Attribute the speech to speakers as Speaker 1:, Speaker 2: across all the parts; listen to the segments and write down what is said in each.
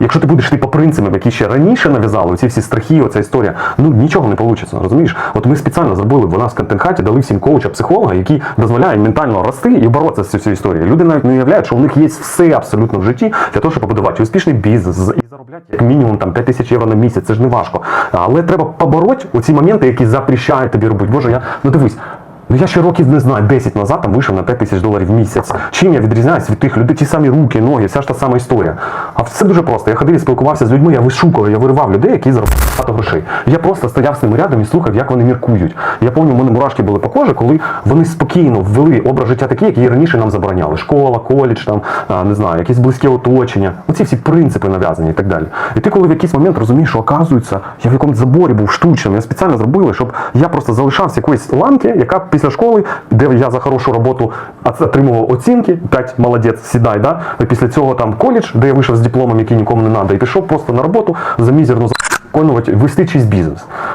Speaker 1: якщо ти будеш йти по принципам, які ще раніше нав'язали, оці всі страхи, оця історія, ну нічого не вийде, розумієш? От ми спеціально зробили в нас в контент-хаті, дали всім коуча, психолога, який дозволяє ментально рости і боротися з цією історією. Люди навіть не уявляють, що у них є все абсолютно в житті для того, щоб побудувати успішний бізнес і заробляти як мінімум там 5 тисяч євро на місяць. Це ж не важко. Але треба побороти оці моменти, які запрещають тобі робити. Боже, я ну дивись. Ну я ще років не знаю, 10 назад там вийшов на 5 тисяч доларів в місяць. Чим я відрізняюсь від тих людей, ті самі руки, ноги, вся ж та сама історія. А все дуже просто. Я ходив і спілкувався з людьми, я вишукував, я виривав людей, які заробляють багато грошей. Я просто стояв з ними рядом і слухав, як вони міркують. Я пам'ятаю, у мене мурашки були по кожі, коли вони спокійно ввели образ життя такий, який раніше нам забороняли. Школа, коледж, там, не знаю, якісь близьке оточення. Оці всі принципи нав'язані і так далі. І ти, коли в якийсь момент розумієш, що оказується, я в якомусь заборі був штучним, я спеціально зробили, щоб я просто залишався якоїсь ланки, яка після школи, де я за хорошу роботу отримував оцінки, 5 молодець, сідай, да? Після цього там коледж, де я вийшов з дипломом, який нікому не треба, і пішов просто на роботу за мізерну виконувати, вести чийсь бізнес.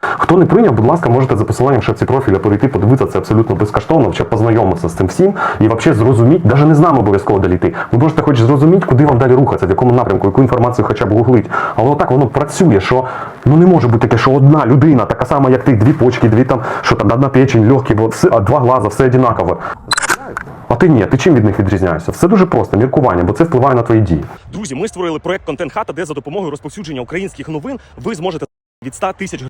Speaker 1: Хто не прийняв, будь ласка, можете за посиланням в шапці профіля перейти, подивитися це абсолютно безкоштовно, щоб познайомитися з цим всім і взагалі зрозуміти, навіть не з нами обов'язково доліти. Ви можете хоч зрозуміти, куди вам далі рухатися, в якому напрямку, яку інформацію хоча б гуглить. Але отак воно працює, що ну не може бути таке, що одна людина, така сама, як ти, дві почки, дві там, що там одна печень, легкі, бо все, а два глаза, все однаково. А ти ні, ти чим від них відрізняєшся? Все дуже просто, міркування, бо це впливає на твої дії.
Speaker 2: Друзі, ми створили проект Контент Хата, де за допомогою розповсюдження українських новин ви зможете від 100 тисяч